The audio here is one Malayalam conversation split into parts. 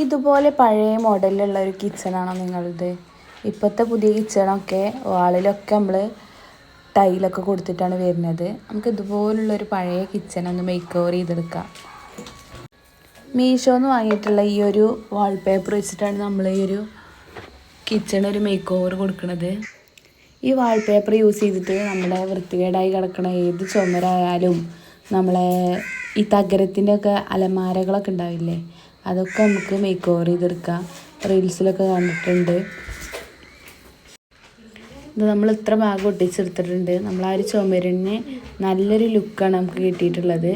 ഇതുപോലെ പഴയ മോഡലിലുള്ള ഒരു കിച്ചണാണോ നിങ്ങളത് ഇപ്പോഴത്തെ പുതിയ കിച്ചണൊക്കെ വാളിലൊക്കെ നമ്മൾ ടൈലൊക്കെ കൊടുത്തിട്ടാണ് വരുന്നത്. നമുക്ക് ഇതുപോലുള്ളൊരു പഴയ കിച്ചൺ ഒന്ന് മേക്ക് ഓവർ ചെയ്തെടുക്കാം. മീഷോന്ന് വാങ്ങിയിട്ടുള്ള ഈ ഒരു വാൾപേപ്പർ വെച്ചിട്ടാണ് നമ്മൾ ഈ ഒരു കിച്ചൺ ഒരു മേക്ക് ഓവർ കൊടുക്കുന്നത് ഈ വാൾപേപ്പർ യൂസ് ചെയ്തിട്ട് നമ്മുടെ വൃത്തികേടായി കിടക്കണ ഏത് ചുമരായാലും നമ്മളെ ഈ തകരത്തിന്റെ ഒക്കെ അലമാരകളൊക്കെ ഉണ്ടാവില്ലേ? അതൊക്കെ നമുക്ക് മേക്ക് ഓവർ ചെയ്തെടുക്കാം. റീൽസിലൊക്കെ കണ്ടിട്ടുണ്ട്. ഇത് നമ്മൾ ഇത്ര ഭാഗം ഒട്ടിച്ചെടുത്തിട്ടുണ്ട്. നമ്മൾ ആ ഒരു ചുമരിന് നല്ലൊരു ലുക്കാണ് നമുക്ക് കിട്ടിയിട്ടുള്ളത്.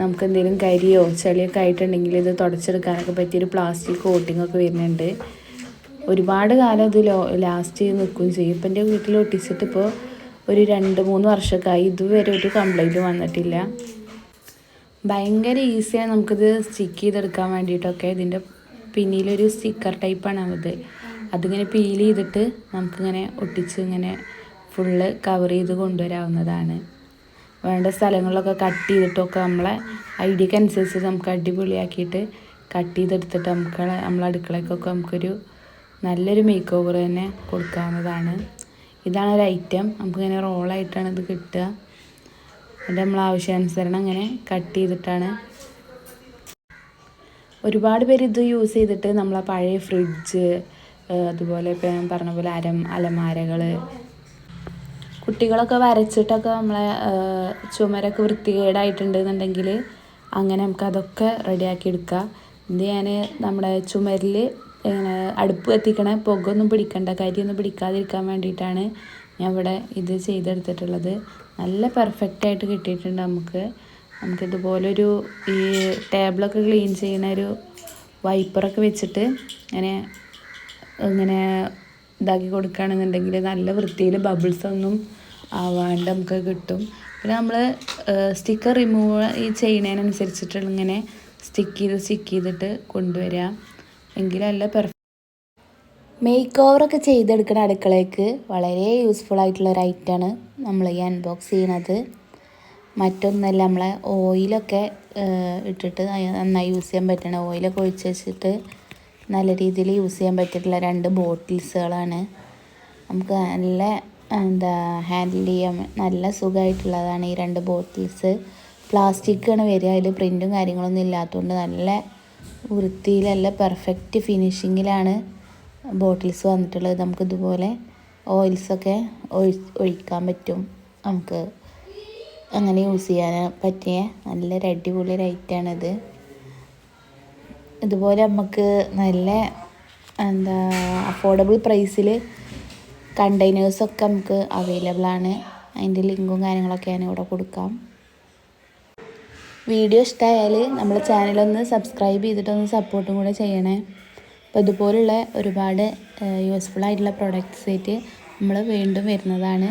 നമുക്ക് എന്തെങ്കിലും കരിയോ ചെളിയൊക്കെ ആയിട്ടുണ്ടെങ്കിൽ ഇത് തുടച്ചെടുക്കാനൊക്കെ പറ്റിയൊരു പ്ലാസ്റ്റിക് കോട്ടിംഗ് ഒക്കെ വരുന്നുണ്ട്. ഒരുപാട് കാലം ഇത് ലോ ലാസ്റ്റ് നിൽക്കുകയും ചെയ്യും. ഇപ്പം എന്റെ വീട്ടിൽ ഒട്ടിച്ചിട്ട് ഇപ്പോൾ ഒരു രണ്ട് മൂന്ന് വർഷമൊക്കെ ആയി. ഇതുവരെ ഒരു കംപ്ലൈന്റ് വന്നിട്ടില്ല. ഭയങ്കര ഈസിയാണ് നമുക്കിത് സ്റ്റിക്ക് ചെയ്തെടുക്കാൻ വേണ്ടിയിട്ടൊക്കെ ഇതിന്റെ പിന്നിലൊരു സ്റ്റിക്കർ ടൈപ്പാണ് അത്. അതിങ്ങനെ പീൽ ചെയ്തിട്ട് നമുക്കിങ്ങനെ ഒട്ടിച്ച് ഇങ്ങനെ ഫുള്ള് കവർ ചെയ്ത് കൊണ്ടുവരാവുന്നതാണ്. വേണ്ട സ്ഥലങ്ങളിലൊക്കെ കട്ട് ചെയ്തിട്ടൊക്കെ നമ്മളെ ഐഡിയക്ക് അനുസരിച്ച് നമുക്ക് അടിപൊളിയാക്കിയിട്ട് കട്ട് ചെയ്തെടുത്തിട്ട് നമുക്ക് നമ്മളെ അടുക്കളയ്ക്കൊക്കെ നമുക്കൊരു നല്ലൊരു മേക്ക് ഓവർ തന്നെ കൊടുക്കാവുന്നതാണ്. ഇതാണ് ഒരു ഐറ്റം നമുക്കിങ്ങനെ റോളായിട്ടാണ് ഇത് കിട്ടുക. എന്നിട്ട് നമ്മൾ ആവശ്യാനുസരണം അങ്ങനെ കട്ട് ചെയ്തിട്ടാണ്. ഒരുപാട് പേര് ഇത് യൂസ് ചെയ്തിട്ട് നമ്മളെ പഴയ ഫ്രിഡ്ജ് അതുപോലെ ഇപ്പം ഞാൻ പറഞ്ഞ പോലെ അരം അലമാരകൾ കുട്ടികളൊക്കെ വരച്ചിട്ടൊക്കെ നമ്മളെ ചുമരൊക്കെ വൃത്തികേടായിട്ടുണ്ടെന്നുണ്ടെങ്കിൽ അങ്ങനെ നമുക്ക് അതൊക്കെ റെഡിയാക്കി എടുക്കാം. ഇത് ഞാൻ നമ്മുടെ ചുമരിൽ ഇങ്ങനെ അടുപ്പ് കത്തിക്കണ പുകയൊന്നും പിടിക്കണ്ട കരിയൊന്നും പിടിക്കാതിരിക്കാൻ വേണ്ടിയിട്ടാണ് ഞാൻ ഇവിടെ ഇത് ചെയ്തെടുത്തിട്ടുള്ളത്. നല്ല പെർഫെക്റ്റ് ആയിട്ട് കിട്ടിയിട്ടുണ്ട് നമുക്ക്. നമുക്കിതുപോലൊരു ഈ ടേബിളൊക്കെ ക്ലീൻ ചെയ്യുന്ന ഒരു വൈപ്പറൊക്കെ വെച്ചിട്ട് ഇങ്ങനെ ഇങ്ങനെ ഇതാക്കി കൊടുക്കുകയാണെന്നുണ്ടെങ്കിൽ നല്ല വൃത്തിയിൽ ബബിൾസ് ഒന്നും ആവാണ്ട് നമുക്ക് കിട്ടും. പിന്നെ നമ്മൾ സ്റ്റിക്കർ റിമൂവ് ഈ ചെയ്യുന്നതിനനുസരിച്ചിട്ടുള്ള ഇങ്ങനെ സ്റ്റിക്ക് ചെയ്ത് സ്റ്റിക്ക് ചെയ്തിട്ട് കൊണ്ടുവരിക. എങ്കിലല്ല പെർഫെക്റ്റ് മേക്ക് ഓവറൊക്കെ ചെയ്തെടുക്കുന്ന അടുക്കളയ്ക്ക് വളരെ യൂസ്ഫുൾ ആയിട്ടുള്ള ഒരു ഐറ്റമാണ് നമ്മൾ ഈ അൺബോക്സ് ചെയ്യുന്നത് മറ്റൊന്നല്ല നമ്മളെ ഓയിലൊക്കെ ഇട്ടിട്ട് നന്നായി യൂസ് ചെയ്യാൻ പറ്റണ ഓയിലൊക്കെ ഒഴിച്ച് വെച്ചിട്ട് നല്ല രീതിയിൽ യൂസ് ചെയ്യാൻ പറ്റിയിട്ടുള്ള രണ്ട് ബോട്ടിൽസുകളാണ് നമുക്ക് നല്ല എന്താ ഹാൻഡിൽ ചെയ്യാൻ നല്ല സുഖമായിട്ടുള്ളതാണ് ഈ രണ്ട് ബോട്ടിൽസ് പ്ലാസ്റ്റിക്കാണ് വരിക അതിൽ പ്രിന്റും കാര്യങ്ങളൊന്നും ഇല്ലാത്തതുകൊണ്ട് നല്ല വൃത്തിയിലല്ല പെർഫെക്റ്റ് ഫിനിഷിങ്ങിലാണ് ബോട്ടിൽസ് വന്നിട്ടുള്ളത് നമുക്ക് ഇതുപോലെ ഓയിൽസൊക്കെ ഒഴി ഒഴിക്കാൻ പറ്റും. നമുക്ക് അങ്ങനെ യൂസ് ചെയ്യാൻ പറ്റിയ നല്ലൊരു അടിപൊളി ഒരു ഐറ്റമാണിത് ഇതുപോലെ നമുക്ക് നല്ല എന്താ അഫോർഡബിൾ പ്രൈസിൽ കണ്ടെയ്നേഴ്സൊക്കെ നമുക്ക് അവൈലബിൾ ആണ് അതിന്റെ ലിങ്കും കാര്യങ്ങളൊക്കെ ഞാൻ ഇവിടെ കൊടുക്കാം. വീഡിയോ ഇഷ്ടമായാൽ നമ്മുടെ ചാനലൊന്ന് സബ്സ്ക്രൈബ് ചെയ്തിട്ടൊന്ന് സപ്പോർട്ടും കൂടെ ചെയ്യണേ. അപ്പോൾ ഇതുപോലുള്ള ഒരുപാട് യൂസ്ഫുൾ ആയിട്ടുള്ള പ്രൊഡക്ട്സ് ആയിട്ട് നമ്മൾ വീണ്ടും വരുന്നതാണ്.